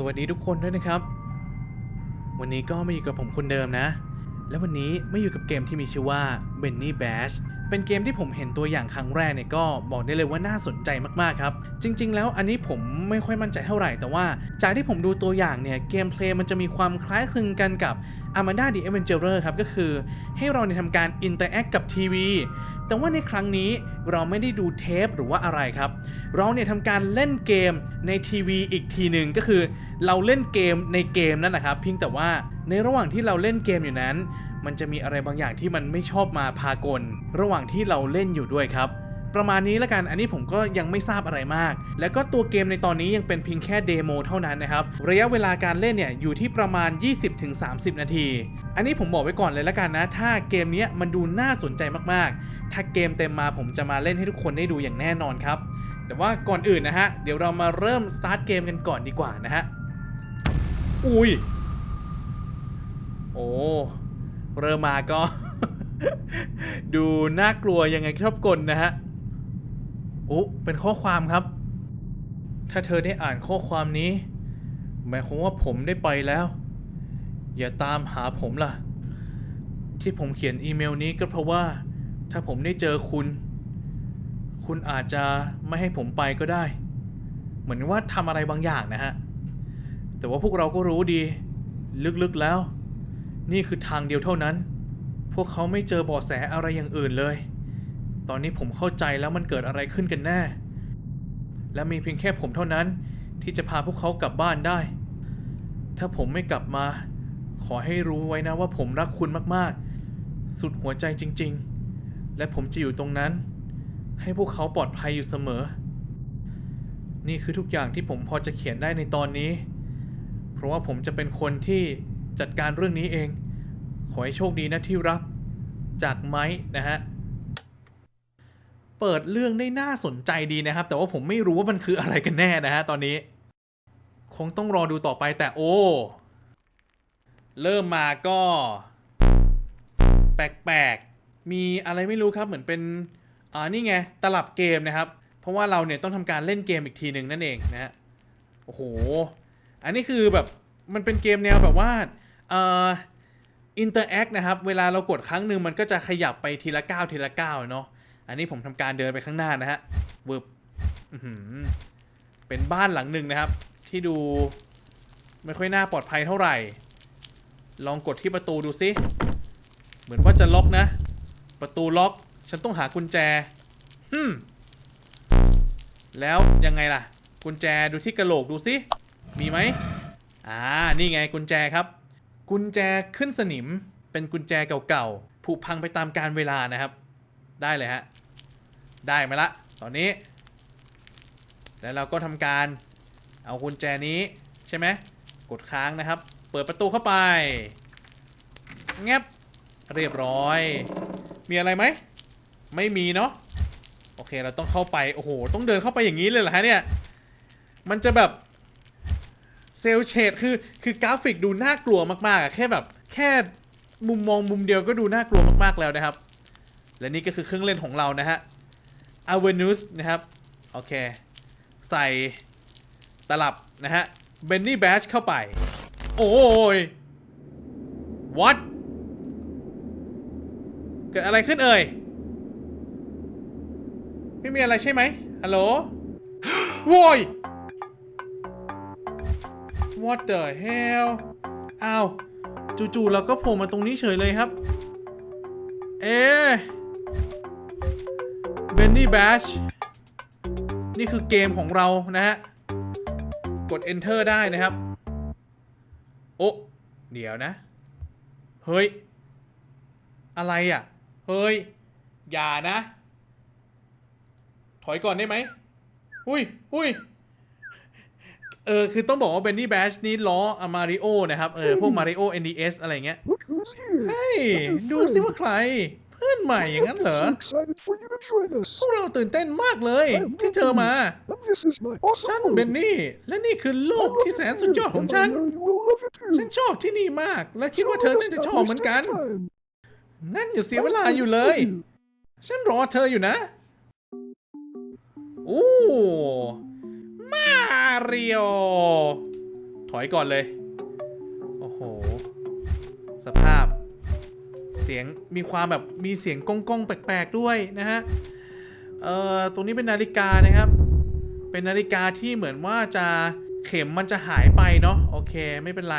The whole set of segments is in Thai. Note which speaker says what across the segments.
Speaker 1: สวัสดีทุกคนด้วยนะครับ วันนี้ก็มาอยู่กับผมคนเดิมนะ และวันนี้มาอยู่กับเกมที่มีชื่อว่า Benny Bash เป็นเกมที่ผมเห็นตัวอย่างครั้งแรกเนี่ยก็บอกได้เลยว่าน่าสนใจมากๆครับ จริง ๆ แล้วอันนี้ผมไม่ค่อยมั่นใจเท่าไหร่ แต่ว่าจากที่ผมดูตัวอย่างเนี่ยเกมเพลย์มันจะมีความคล้ายคลึงกันกับ Amanda the Adventurer ครับก็คือให้เราเนี่ยทำการ interact กับทีวี แต่ว่าในครั้งนี้เราไม่ได้ดูเทปหรือว่าอะไรครับ เราเนี่ยทำการเล่นเกมในทีวีอีกทีหนึ่งก็คือ เราเล่นเกมในเกมนั่นแหละครับเพียงแต่ว่าในระหว่างที่เราเล่นเกมอยู่นั้น มันจะมีอะไรบางอย่างที่มันไม่ชอบมาพากล ระหว่างที่เราเล่นอยู่ด้วยครับ ประมาณนี้ล้วกันอันนี้ผมก็ยังไม่ทราบอะไรมาก แล้วก็ตัวเกมในตอนนี้ยังเป็นเพียงแค่เดโมเท่านั้นนะครับระยะเวลาการเล่นเนี่ยอยู่ที่ประมาณ 20-30 นาที อันนี้ผมบอกไว้ก่อนเลยแล้วกันนะ ถ้าเกมนี้มันดูน่าสนใจมากๆ ถ้าเกมเต็มมาผมจะมาเล่นให้ทุกคนได้ดูอย่างแน่นอนครับ แต่ว่าก่อนอื่นนะฮะ เดี๋ยวเรามาเริ่มสตาร์ทเกมกันก่อนดีกว่านะฮะ อุ้ย โอ้ เริ่มมาก็ ดูน่ากลัวยังไงชอบกลนะฮะโอ้เป็นข้อความครับ ถ้าเธอได้อ่านข้อความนี้หมายความว่าผมได้ไปแล้ว อย่าตามหาผมล่ะ ที่ผมเขียนอีเมลนี้ก็เพราะว่า ถ้าผมได้เจอคุณ คุณอาจจะไม่ให้ผมไปก็ได้ เหมือนว่าทำอะไรบางอย่างนะฮะ แต่ว่าพวกเราก็รู้ดี ลึกๆแล้ว นี่คือทางเดียวเท่านั้น พวกเขาไม่เจอเบาะแสอะไรอย่างอื่นเลย ตอนนี้ผมเข้าใจแล้วมันเกิดอะไรขึ้นกันแน่ และมีเพียงแค่ผมเท่านั้นที่จะพาพวกเขากลับบ้านได้ ถ้าผมไม่กลับมา ขอให้รู้ไว้นะว่าผมรักคุณมากๆ สุดหัวใจจริง ๆ และผมจะอยู่ตรงนั้น ให้พวกเขาปลอดภัยอยู่เสมอ นี่คือทุกอย่างที่ผมพอจะเขียนได้ในตอนนี้ เพราะว่าผมจะเป็นคนที่จัดการเรื่องนี้เอง ขอให้โชคดีนะที่รัก จากไม้นะฮะ เปิดเรื่องได้น่าสนใจดีนะครับ แต่ว่าผมไม่รู้ว่ามันคืออะไรกันแน่นะฮะตอนนี้ คงต้องรอดูต่อไปแต่โอ้ เริ่มมาก็ แปลกๆ มีอะไรไม่รู้ครับเหมือนเป็นอ่านี่ไงตลับเกมนะครับ เพราะว่าเราเนี่ยต้องทำการเล่นเกมอีกทีหนึ่งนั่นเองนะฮะโอ้โห อันนี้คือแบบมันเป็นเกมแนวแบบว่าเอ่ออินเตอร์แอคนะครับ เวลาเรากดครั้งหนึ่งมันก็จะขยับไปทีละก้าวทีละก้าวเนาะอันนี้ผมทำการเดินไปข้างหน้านะฮะวึบอื้อหือเป็นบ้านหลังหนึ่งนะครับ ที่ดูไม่ค่อยน่าปลอดภัยเท่าไหร่ ลองกดที่ประตูดูซิ เหมือนว่าจะล็อกนะ ประตูล็อก ฉันต้องหากุญแจฮึมแล้วยังไงล่ะ กุญแจดูที่กระโหลกดูซิ มีไหมอ่า นี่ไงกุญแจครับ กุญแจขึ้นสนิม เป็นกุญแจเก่าๆ ผุพังไปตามกาลเวลานะครับ ได้เลยฮะ ได้มาละ ตอนนี้ แล้วเราก็ทำการเอากุญแจนี้ใช่ไหม กดค้างนะครับ เปิดประตูเข้าไปแงบเรียบร้อย มีอะไรไหม ไม่มีเนาะ โอเค เราต้องเข้าไป โอ้โห ต้องเดินเข้าไปอย่างนี้เลยเหรอฮะเนี่ย มันจะแบบเซลเชดคือ คือกราฟิกดูน่ากลัวมากๆอะแค่แบบ แค่มุมมองมุมเดียวก็ดูน่ากลัวมากๆแล้วนะครับ และนี่ก็คือเครื่องเล่นของเรานะฮะ a v e n u s นะครับ โอเค ใส่ตลับนะฮะ Benny Bash เข้าไป โอ้ย what เกิดอะไรขึ้นเอ่ย ไม่มีอะไรใช่ไหมฮัลโหลโว้ย What the hell อ้าว จู่ๆเราก็โผล่มาตรงนี้เฉยเลยครับ เอ๊เบนนี่แบชนี่คือเกมของเรานะฮะ กด enter ได้นะครับ โอ้เดี๋ยวนะ เฮ้ย อะไรอะ เฮ้ย อย่านะ ถอยก่อนได้ไหมอุ้ยอุ้ยเออ คือต้องบอกว่าเบนนี่แบชนี่ล้ออามาริโอนะครับ เออ พวก Mario NDS อะไรเงี้ย เฮ้ย ดูสิว่าใคร เพื่อนใหม่อย่างนั้นเหรอ
Speaker 2: excited for you to join us.
Speaker 1: พวกเราตื่นเต้นมากเลยที่เธอมา
Speaker 2: And this is my
Speaker 1: ฉัน
Speaker 2: awesome
Speaker 1: เบนนี่ และนี่คือโลกที่แสนสุดยอดของฉัน
Speaker 2: And I will love it too.
Speaker 1: ฉันชอบที่นี่มาก และคิดว่าเธอน่าจะชอบเหมือนกันนั่นอย่าเสียเวลาอยู่เลย ฉันรอเธออยู่นะ โอ้ มาริโอถอยก่อนเลย โอ้โห สภาพ สียงมีความแบบมีเสียงก้องก้องๆแปลกๆด้วยนะฮะ เอ่อตรงนี้เป็นนาฬิกานะครับ เป็นนาฬิกาที่เหมือนว่าจะเข็มมันจะหายไปเนาะโอเคไม่เป็นไร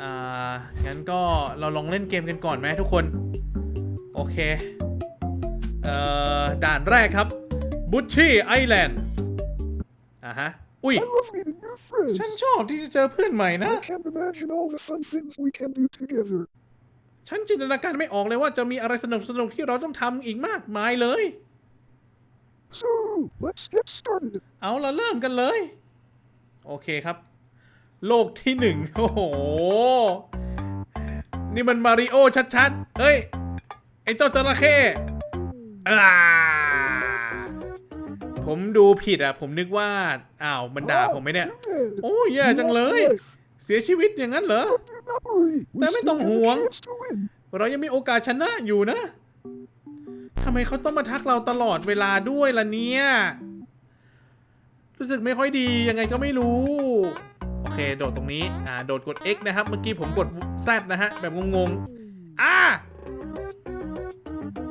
Speaker 1: อ่างั้นก็เราลองเล่นเกมกันก่อนไหมทุกคน โอเค เอ่อด่านแรกครับบุชชี่ไอแลนด์อ่าฮะ อุ้ย ฉันชอบที่จะเจอเพื่อนใหม่นะ
Speaker 2: I can't imagine all the fun things we can do together.
Speaker 1: ฉันจินตนาการไม่ออกเลยว่าจะมีอะไรสนุกสนุกๆที่เราต้องทำอีกมากมายเลย
Speaker 2: So, let's get started.
Speaker 1: เอาละเริ่มกันเลย โอเคครับ โลกที่หนึ่งโอ้โห นี่มันมาริโอชัดๆ เฮ้ย ไอ้เจ้าจระเข้อ่าผมดูผิดอะ ผมนึกว่า อ้าว มันด่าผมไหมเนี่ย
Speaker 2: You're dead.
Speaker 1: โอ้ยแย่
Speaker 2: You
Speaker 1: จัง
Speaker 2: lost
Speaker 1: เลย
Speaker 2: your life.
Speaker 1: เสียชีวิตอย่างนั้นเหรอ
Speaker 2: Do not worry. We
Speaker 1: Dami
Speaker 2: still
Speaker 1: tong
Speaker 2: have a
Speaker 1: huwang.
Speaker 2: chance to win.
Speaker 1: เรายังมีโอกาสชนะอยู่นะทำไมเขาต้องมาทักเราตลอดเวลาด้วยล่ะเนี่ย รู้สึกไม่ค่อยดียังไงก็ไม่รู้ โอเค โดดตรงนี้ อ่า โดดกด X นะครับ เมื่อกี้ผมกด Z นะฮะ แบบงงๆ อ่า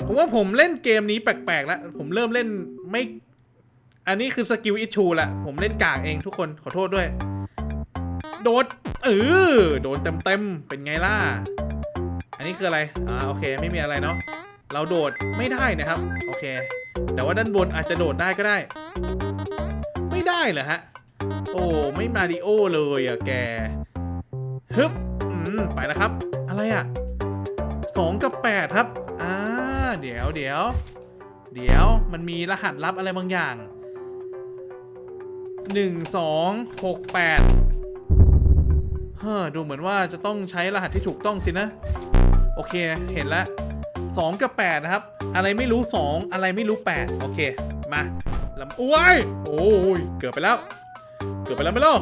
Speaker 1: ผมว่าผมเล่นเกมนี้แปลกๆแล้ว ผมเริ่มเล่นไม่ อันนี้คือสกิลอิชูละ ผมเล่นกากเองทุกคน ขอโทษด้วย โดดเออโดนเต็มๆเป็นไงล่ะ อันนี้คืออะไรอ่าโอเคไม่มีอะไรเนาะเราโดดไม่ได้นะครับ โอเค แต่ว่าด้านบนอาจจะโดดได้ก็ได้ ไม่ได้เหรอฮะ โอ้ไม่มาริโอเลยอะแกฮึบอืมไปแล้วครับ อะไรอะสองกับแปดครับอ่าเดี๋ยวเดี๋ยวเดี๋ยวมันมีรหัสลับอะไรบางอย่างหนึ่งสองหกแปด เฮ้อดูเหมือนว่าจะต้องใช้รหัสที่ถูกต้องสินะ โอเคเห็นแล้ว2 กับ 8 นะครับ อะไรไม่รู้ 2 อะไรไม่รู้ 8 โอเค มาลำอ้วยโอ้ยเกือบไปแล้ว เกือบไปแล้วไม่ล่ะ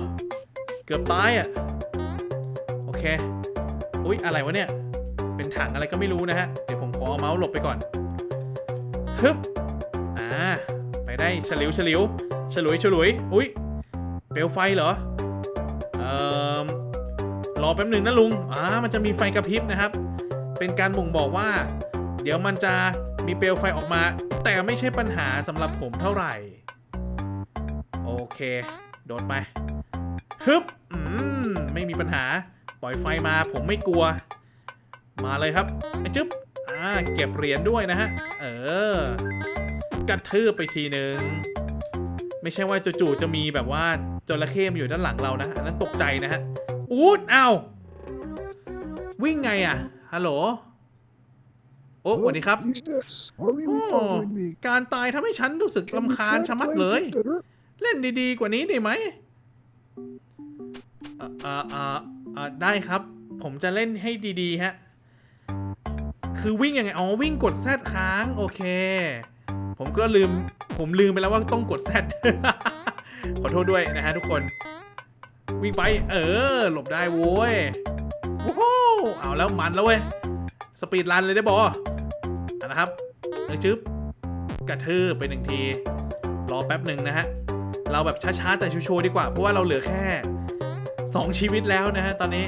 Speaker 1: เกือบตายอะ โอเค อุ้ยอะไรวะเนี่ย เป็นถังอะไรก็ไม่รู้นะฮะ เดี๋ยวผมขอเอาเมาส์หลบไปก่อนฮึบอ่า ไปได้ฉลิวฉลิวฉลุยฉลุย อุ้ย เปลวไฟเหรอ รอแป๊บหนึ่งนะลุงอ่ามันจะมีไฟกระพริบนะครับ เป็นการบ่งบอกว่า เดี๋ยวมันจะมีเปลวไฟออกมา แต่ไม่ใช่ปัญหาสำหรับผมเท่าไหร่ โอเค โดดไปฮึบอืมไม่มีปัญหา ปล่อยไฟมาผมไม่กลัว มาเลยครับไอ้จึ๊บอ่าเก็บเหรียญด้วยนะฮะ เออกระทืบไปทีหนึ่งไม่ใช่ว่าจู่ๆจะมีแบบว่าจระเข้มาอยู่ด้านหลังเรานะอันนั้นตกใจนะฮะ อูดอ้าววิ่งไงอะ ฮัลโหล โอ้สวัสดีครับ
Speaker 2: These deaths are really
Speaker 1: โอ้
Speaker 2: bothering me.
Speaker 1: การตายทำให้ฉันรู้สึก
Speaker 2: Can you
Speaker 1: ลำคาญ
Speaker 2: try
Speaker 1: ชะมัด
Speaker 2: playing
Speaker 1: เลย
Speaker 2: it better?
Speaker 1: เล่นดีๆกว่านี้ได้ไหมอ่าอ่าอ่าอ่าได้ครับ ผมจะเล่นให้ดีๆ ฮะ คือวิ่งยังไง อ๋อ วิ่งกดแซดค้าง โอเค ผมก็ลืม ผมลืมไปแล้วว่าต้องกดแซดขอโทษด้วยนะฮะทุกคน วิ่งไป เออ หลบได้โว้ยโอ้โหเอาแล้วมันแล้วเว้ย สปีดรันเลยได้บออะนะครับเออจึ๊บกระทืบไปหนึ่งที รอแป๊บหนึ่งนะฮะ เราแบบช้าๆแต่ชัวร์ๆดีกว่า เพราะว่าเราเหลือแค่ 2 ชีวิตแล้วนะฮะตอนนี้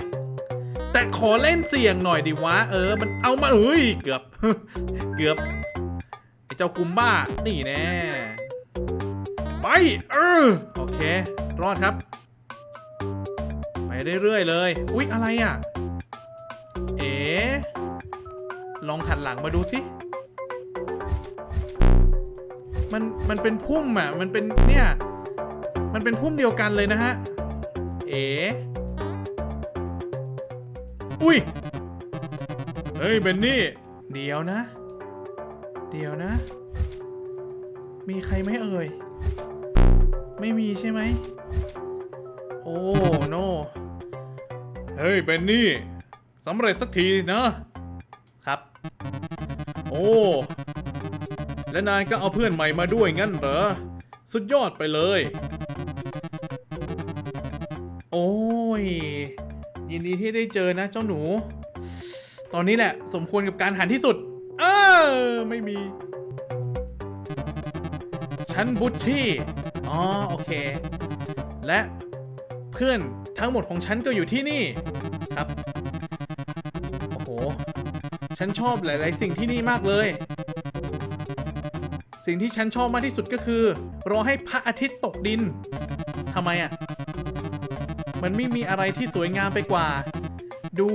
Speaker 1: แต่ขอเล่นเสี่ยงหน่อยดิวะ เออ มันเอามาเฮ้ย เกือบ เกือบไอ้เจ้ากุมบ้า นี่แน่ ไป เออ โอเค รอดครับ ไปเรื่อยๆเลย อุ๊ย อะไรอะ เอ๋ลองหันหลังมาดูสิ มัน มันเป็นพุ่มอะ มันเป็น เนี่ย มันเป็นพุ่มเดียวกันเลยนะฮะ เอ๋อุ้ย เฮ้ย เบนนี่ เดี๋ยวนะ เดี๋ยวนะ มีใครไหมเอ่ย ไม่มีใช่ไหม โอ้ โน เฮ้ยเบนนี่สำเร็จสักทีนะ ครับ โอ้ และนายก็เอาเพื่อนใหม่มาด้วยงั้นเหรอ สุดยอดไปเลย โอ้ย ยินดีที่ได้เจอนะเจ้าหนู ตอนนี้แหละ สมควรกับการหันที่สุด เออไม่มี ฉันบุชชี่ อ๋อ โอเค และเพื่อนทั้งหมดของฉันก็อยู่ที่นี่ครับ โอ้โห ฉันชอบหลาย ๆ สิ่งที่นี่มากเลย สิ่งที่ฉันชอบมากที่สุดก็คือ รอให้พระอาทิตย์ตกดินทำไมอะ มันไม่มีอะไรที่สวยงามไปกว่า ดู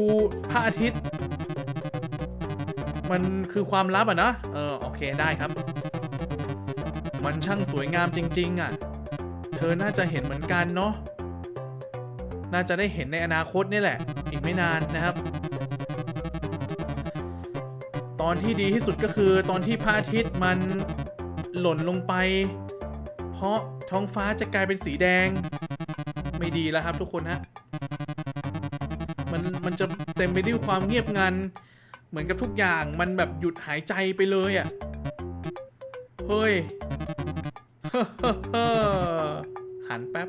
Speaker 1: พระอาทิตย์ มันคือความลับอะนะ เออ โอเคได้ครับ มันช่างสวยงามจริง ๆ อะ เธอน่าจะเห็นเหมือนกันเนาะ น่าจะได้เห็นในอนาคตนี่แหละ อีกไม่นานนะครับ ตอนที่ดีที่สุดก็คือตอนที่พระอาทิตย์มันหล่นลงไป เพราะท้องฟ้าจะกลายเป็นสีแดง ไม่ดีแล้วครับทุกคนฮะมันมันจะเต็มไปด้วยความเงียบงัน เหมือนกับทุกอย่างมันแบบหยุดหายใจไปเลยอะ่ะ เฮ้ยหันแป๊บ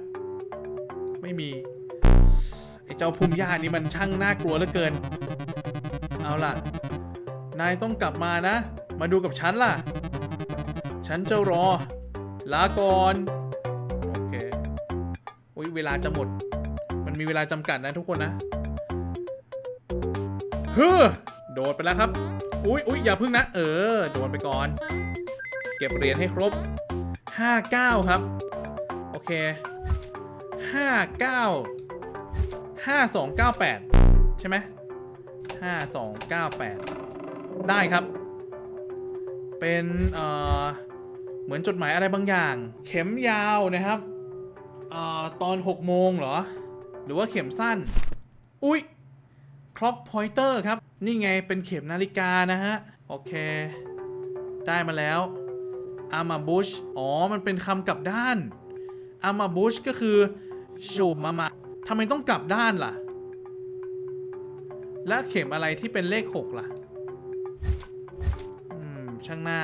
Speaker 1: ไม่มี ไอ้เจ้าพุ่มหญ้านี่มันช่างน่ากลัวเหลือเกิน เอาล่ะ นายต้องกลับมานะ มาดูกับฉันล่ะ ฉันจะรอ ลาก่อน โอเคอุ้ยเวลาจะหมด มันมีเวลาจำกัดนะทุกคนนะเฮ้อโดดไปแล้วครับ อุ้ยอุ้ยอย่าพึ่งนะ เออ โดนไปก่อน เก็บเหรียญให้ครบ 59 ครับ โอเค 59 5298 ใช่ไหม5298 ได้ครับ เป็นเอ่อเหมือนจดหมายอะไรบางอย่าง เข็มยาวนะครับเอ่อตอน 6 โมงเหรอ หรือว่าเข็มสั้น อุ๊ยคล็อกพอยเตอร์ครับ นี่ไงเป็นเข็มนาฬิกานะฮะ โอเค ได้มาแล้วอามาบุชอ๋อ มันเป็นคำกลับด้านอามาบุชก็คือ ชูมามา ทำไมต้องกลับด้านล่ะ และเข็มอะไรที่เป็นเลข6ล่ะ อืม ช่างหน้า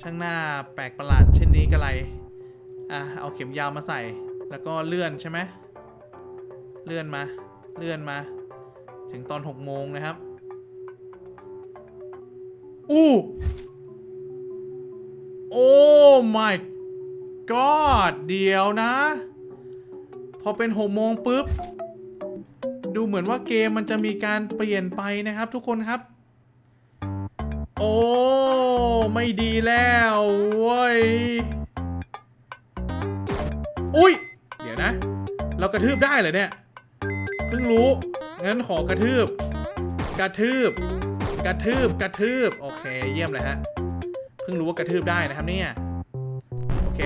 Speaker 1: ช่างหน้าแปลกประหลาดเช่นนี้ก็ไร อะ เอาเข็มยาวมาใส่ แล้วก็เลื่อนใช่ไหม เลื่อนมา เลื่อนมา ถึงตอน6โมงนะครับ อู้ โอ้ my god เดี๋ยวนะ พอเป็น6โมงปุ๊บ ดูเหมือนว่าเกมมันจะมีการเปลี่ยนไปนะครับ ทุกคนครับ โอ้ ไม่ดีแล้วเว้ยอุ้ย เดี๋ยวนะ เรากระทืบได้เหรอเนี่ย เพิ่งรู้ งั้นขอกระทืบ กระทืบ กระทืบ กระทืบ โอเค เยี่ยมเลยฮะ เพิ่งรู้ว่ากระทืบได้นะครับเนี่ย โอเค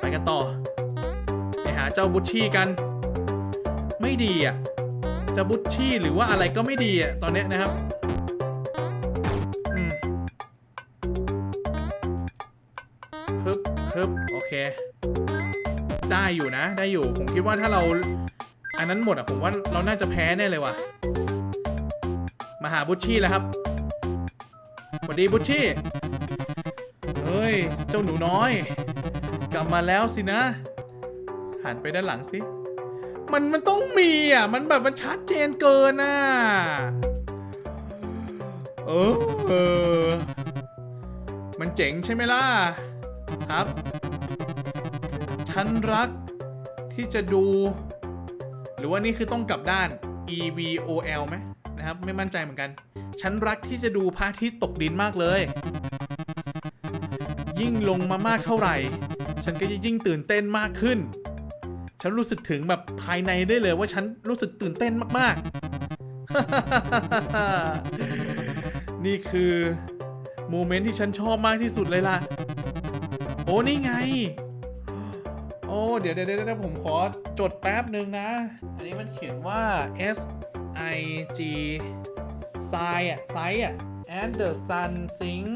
Speaker 1: ไปกันต่อ หาเจ้าบุชชี่กัน ไม่ดีอะจ้าบุชชี่หรือว่าอะไรก็ไม่ดีอะตอนนี้นะครับอืมฮึบฮึบโอเค ได้อยู่นะ ได้อยู่ ผมคิดว่าถ้าเรา อันนั้นหมดอะ ผมว่าเราน่าจะแพ้แน่เลยว่ะ มาหาบุชชี่แล้วครับสวัสดีบุชชี่ เฮ้ย เจ้าหนูน้อย กลับมาแล้วสินะ หันไปด้านหลังสิมันมันต้องมีอะ มันแบบมันชัดเจนเกินอะเออเออ มันเจ๋งใช่ไหมล่ะ ครับ ฉันรักที่จะดู หรือว่านี่คือต้องกลับด้าน E V O L ไหมนะครับ ไม่มั่นใจเหมือนกัน ฉันรักที่จะดูพระอาทิตย์ตกดินมากเลย ยิ่งลงมามากเท่าไหร่ ฉันก็จะยิ่งตื่นเต้นมากขึ้น ฉันรู้สึกถึงแบบภายในได้เลยว่าฉันรู้สึกตื่นเต้นมากๆ นี่คือโมเมนต์ที่ฉันชอบมากที่สุดเลยล่ะ โอ้นี่ไง โอ้เดี๋ยวเดี๋ยวเดี๋ยวผมขอจดแป๊บหนึ่งนะ อันนี้มันเขียนว่า S I G ไซอะไซอะ and the sun sink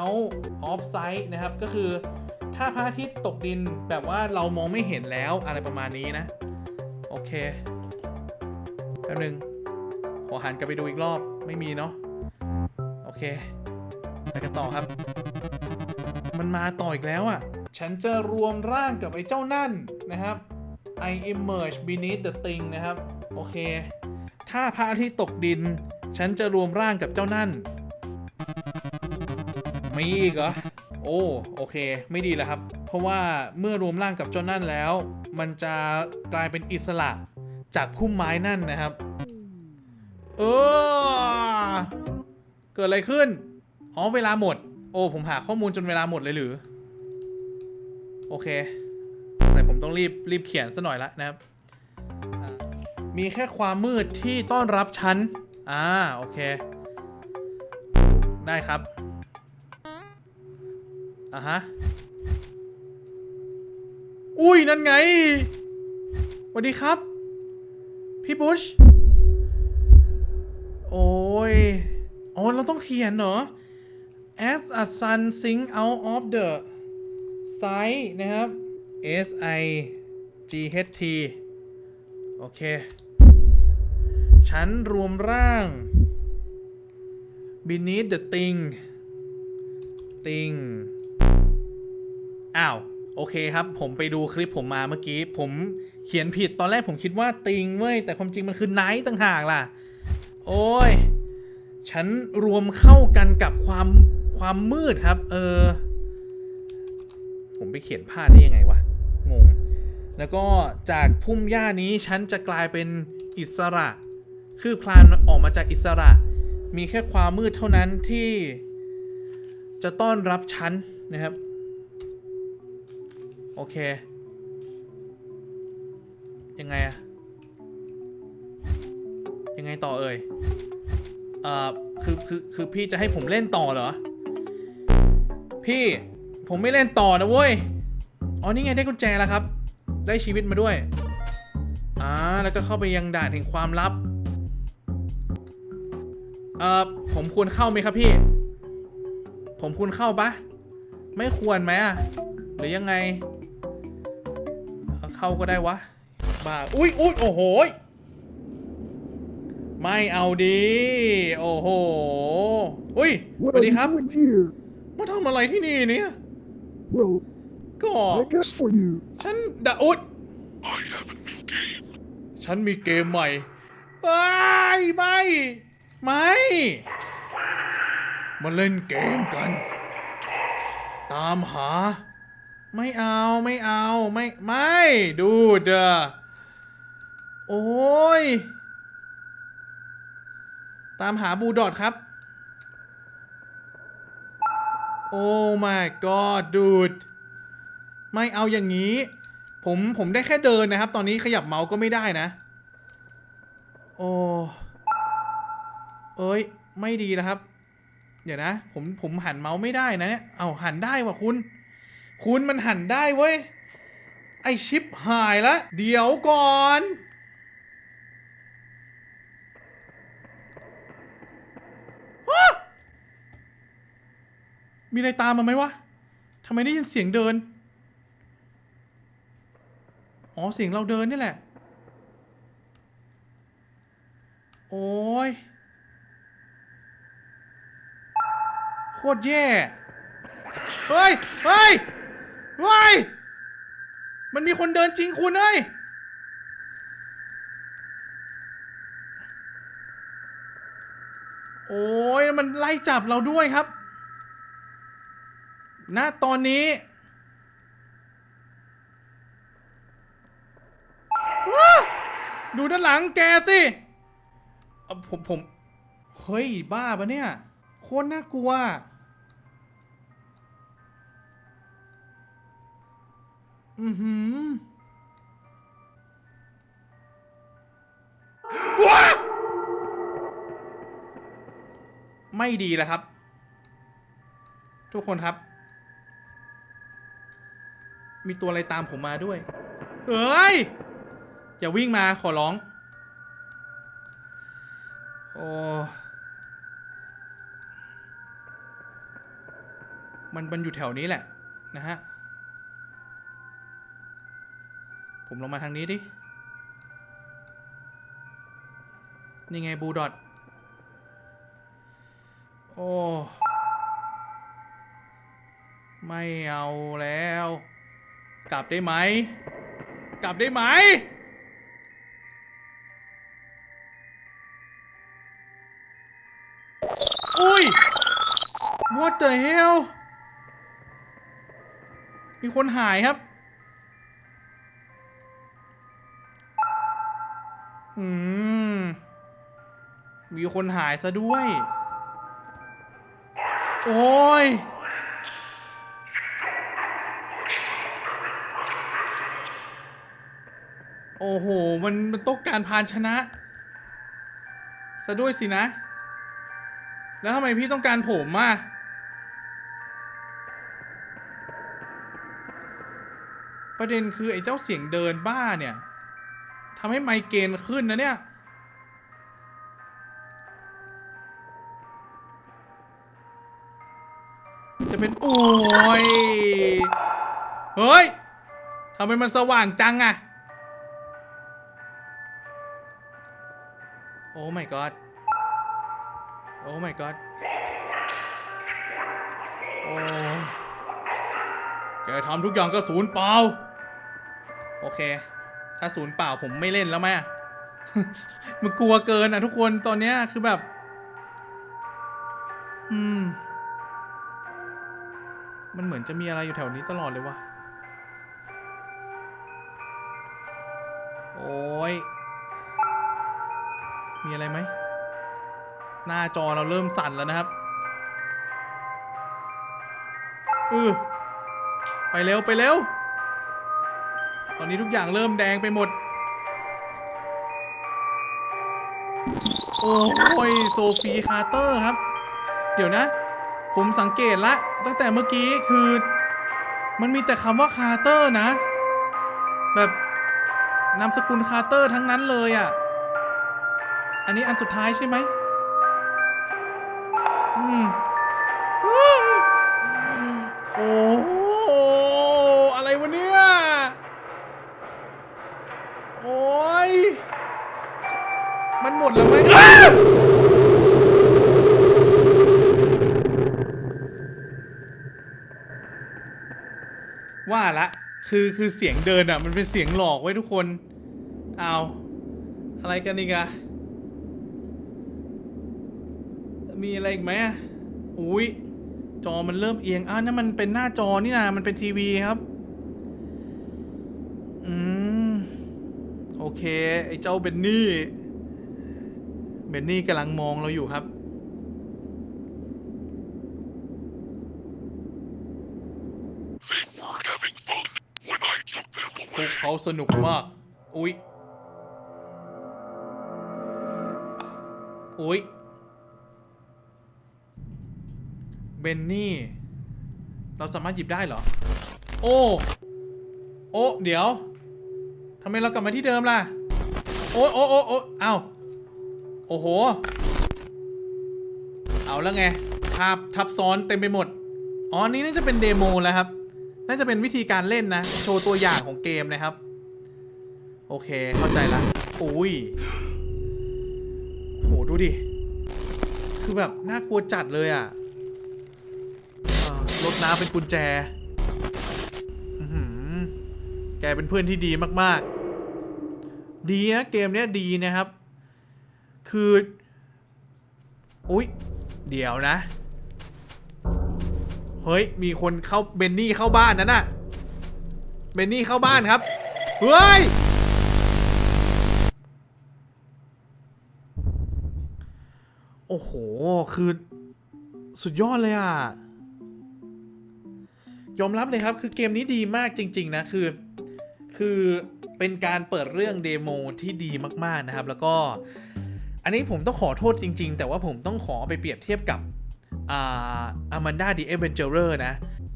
Speaker 1: out of sight นะครับ ก็คือ ถ้าพระอาทิตย์ตกดินแบบว่าเรามองไม่เห็นแล้วอะไรประมาณนี้นะ โอเคแป๊บหนึง ขอหันกลับไปดูอีกรอบไม่มีเนาะโอเคไปกันต่อครับ มันมาต่ออีกแล้วอะ ฉันจะรวมร่างกับไอ้เจ้านั่นนะครับ I emerge beneath the thing นะครับ โอเค ถ้าพระอาทิตย์ตกดิน ฉันจะรวมร่างกับเจ้านั่น มีอีกเหรอ โอ้โอเค ไม่ดีแล้วครับ เพราะว่าเมื่อรวมร่างกับเจ้านั่นแล้ว มันจะกลายเป็นอิสระจากพุ่มไม้นั่นนะครับ เออเกิดอะไรขึ้น อ๋อเวลาหมด โอ้ผมหาข้อมูลจนเวลาหมดเลยหรือ โอเคแต่ผมต้องรีบรีบเขียนซะหน่อยละนะครับ มีแค่ความมืดที่ต้อนรับฉัน อ่าโอเค ได้ครับ อะฮะ อุ้ยนั่นไงสวัสดีครับ พี่บุช โอ้ยอ๋อเราต้องเขียนเหรอ as a sun sink out of the sight นะครับ S I G H T โอเค ฉันรวมร่าง beneath the thing thing อ้าว โอเคครับ ผมไปดูคลิปผมมาเมื่อกี้ ผมเขียนผิดตอนแรกผมคิดว่าติงเว้ย แต่ความจริงมันคือไนท์ต่างหากล่ะ โอ้ย ฉันรวมเข้ากันกับความความมืดครับ เออ ผมไปเขียนพลาดได้ยังไงวะ งง แล้วก็จากพุ่มหญ้านี้ฉันจะกลายเป็นอิสระ คือพลานออกมาจากอิสระ มีแค่ความมืดเท่านั้นที่จะต้อนรับฉันนะครับ โอเค ยังไงอะยังไงต่อเอ่ยเอ่อคือคือคือพี่จะให้ผมเล่นต่อเหรอ พี่ผมไม่เล่นต่อนะเว้ย อ๋อนี่ไงได้กุญแจแล้วครับ ได้ชีวิตมาด้วย อ่าแล้วก็เข้าไปยังด่านแห่งความลับ เอ่อผมควรเข้าไหมครับพี่ ผมควรเข้าปะไม่ควรไหมอะหรือยังไง เอาเข้าก็ได้วะบ้าอุ้ยอุ้ยโอ้โหไม่เอาดี โอ้โห อุ้ยสวัสดีครับมาทำอะไรที่นี่เนี่ยก็ฉันดะอุดฉันมีเกมใหม่ ไม่ไม่ไม่มาเล่นเกมกัน ตามหา ไม่เอาไม่เอาไม่ไม่ดูเดอโอ้ย ตามหาบูดอดครับ โอ้ my god dude ไม่เอาอย่างนี้ ผมผมได้แค่เดินนะครับ ตอนนี้ขยับเมาส์ก็ไม่ได้นะ โอ้เอ้ย ไม่ดีนะครับ เดี๋ยวนะ ผมผมหันเมาส์ไม่ได้นะเนี่ยเอาหันได้ว่ะคุณ คุณมันหันได้เว้ย ไอชิปหายละ เดี๋ยวก่อน มีอะไรตามมาไหมวะทำไมได้ยินเสียงเดิน อ๋อ เสียงเราเดินนี่แหละ โอ้ย โคตรแย่ เฮ้ย เฮ้ย เฮ้ยมันมีคนเดินจริงคุณเอ้ยโอ้ยมันไล่จับเราด้วยครับณตอนนี้ดูด้านหลังแกสิเอ่อผมผม เฮ้ย บ้าปะเนี่ย โคตรน่ากลัว อือหือว้าไม่ดีแล้วครับ ทุกคนครับ มีตัวอะไรตามผมมาด้วย เฮ้ย อย่าวิ่งมาขอร้อง โอ้มันมันอยู่แถวนี้แหละ นะฮะ ผมลงมาทางนี้ดิ นี่ไงบูดอทโอ้ ไม่เอาแล้ว กลับได้ไหม กลับได้ไหม อุ้ย what the hell มีคนหายครับ มีคนหายซะด้วย โอ้ย โอ้โห มันมันต้องการพานชนะ ซะด้วยสินะ แล้วทำไมพี่ต้องการผมอะประเด็นคือไอ้เจ้าเสียงเดินบ้าเนี่ยทำให้ไมเกรนขึ้นนะเนี่ย เป็นโอ้ย เฮ้ยทำไมมันสว่างจังอะโอ้ my god โอ้ my god โอ้แกทำทุกอย่างก็ศูนย์เปล่า โอเค ถ้าศูนย์เปล่าผมไม่เล่นแล้วไหมอะมันกลัวเกินอะทุกคนตอนเนี้ยคือแบบ อืม มันเหมือนจะมีอะไรอยู่แถวนี้ตลอดเลยวะโอ้ย มีอะไรไหม หน้าจอเราเริ่มสั่นแล้วนะครับเออไปเร็วไปเร็ว ตอนนี้ทุกอย่างเริ่มแดงไปหมด โอ้ยโซฟีคาร์เตอร์ครับ เดี๋ยวนะ ผมสังเกตละ ตั้งแต่เมื่อกี้คือ มันมีแต่คำว่าคาร์เตอร์นะ แบบนามสกุลคาร์เตอร์ทั้งนั้นเลยอะ่ะ อันนี้อันสุดท้ายใช่ไหมอืม คือคือเสียงเดินอะ มันเป็นเสียงหลอกไว้ทุกคนเอาอะไรกันอีกอะมีอะไรอีกไหมอะอุ้ยจอมันเริ่มเอียงอะนั่นมันเป็นหน้าจอนี่นะมันเป็นทีวีครับ อืม โอเค ไอ้เจ้าเบนนี่ เบนนี่กำลังมองเราอยู่ครับ พวกเขาสนุกมาก อุ๊ย อุ๊ย เบนนี่ เราสามารถหยิบได้เหรอ โอ้ โอ้ เดี๋ยว ทำไมเรากลับมาที่เดิมล่ะ โอ้โอ้โอ้โอ้เอ้า โอ้โห เอาแล้วไง ภาพทับซ้อนเต็มไปหมด อ๋อ นี่น่าจะเป็นเดโมแล้วครับ น่าจะเป็นวิธีการเล่นนะ โชว์ตัวอย่างของเกมนะครับ โอเค เข้าใจละอุ้ยโหดูดิ คือแบบ น่ากลัวจัดเลยอะอ่ารถน้ำเป็นกุญแจแกเป็นเพื่อนที่ดีมาก ๆ ดีนะเกมเนี้ยดีนะครับ คือ อุ๊ย เดี๋ยวนะ เฮ้ย มีคนเข้าเบนนี่เข้าบ้านนั่นน่ะ เบนนี่เข้าบ้านครับ เฮ้ย โอ้โห คือ สุดยอดเลยอะ ยอมรับเลยครับ คือเกมนี้ดีมากจริง ๆ นะ คือ คือเป็นการเปิดเรื่องเดโมที่ดีมาก ๆ นะครับ แล้วก็ อันนี้ผมต้องขอโทษจริง ๆ แต่ว่าผมต้องขอไปเปรียบเทียบกับ อา Amanda the Adventurer นะ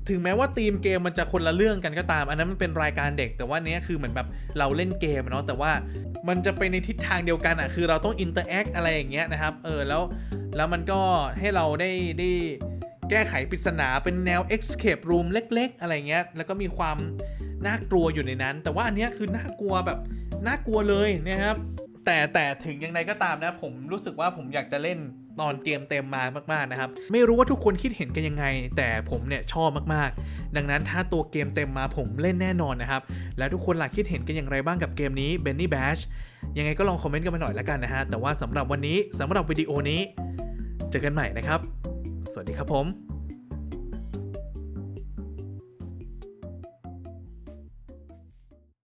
Speaker 1: ถึงแม้ว่าธีมเกมมันจะคนละเรื่องกันก็ตาม อันนั้นมันเป็นรายการเด็ก แต่ว่าเนี้ยคือเหมือนแบบเราเล่นเกมเนาะ แต่ว่ามันจะไปในทิศทางเดียวกันอะ คือเราต้องอินเตอร์แอคอะไรอย่างเงี้ยนะครับ เออ แล้ว แล้วมันก็ให้เราได้ได้แก้ไขปริศนาเป็นแนว escape room เล็ก ๆ อะไรเงี้ย แล้วก็มีความน่ากลัวอยู่ในนั้น แต่ว่าอันเนี้ยคือน่ากลัวแบบน่ากลัวเลยนะครับ แต่แต่ถึงยังไงก็ตามนะ ผมรู้สึกว่าผมอยากจะเล่น ตอนเกมเต็มมามากๆนะครับ ไม่รู้ว่าทุกคนคิดเห็นกันยังไง แต่ผมเนี่ยชอบมากๆ ดังนั้นถ้าตัวเกมเต็มมาผมเล่นแน่นอนนะครับ แล้วทุกคนหล่ะคิดเห็นกันอย่างไรบ้างกับเกมนี้ Benny Bash ยังไงก็ลองคอมเมนต์กันมาหน่อยละกันนะฮะแต่ว่าสำหรับวันนี้สำหรับวิดีโอนี้ เจอกันใหม่นะครับ สวัสดีครับผม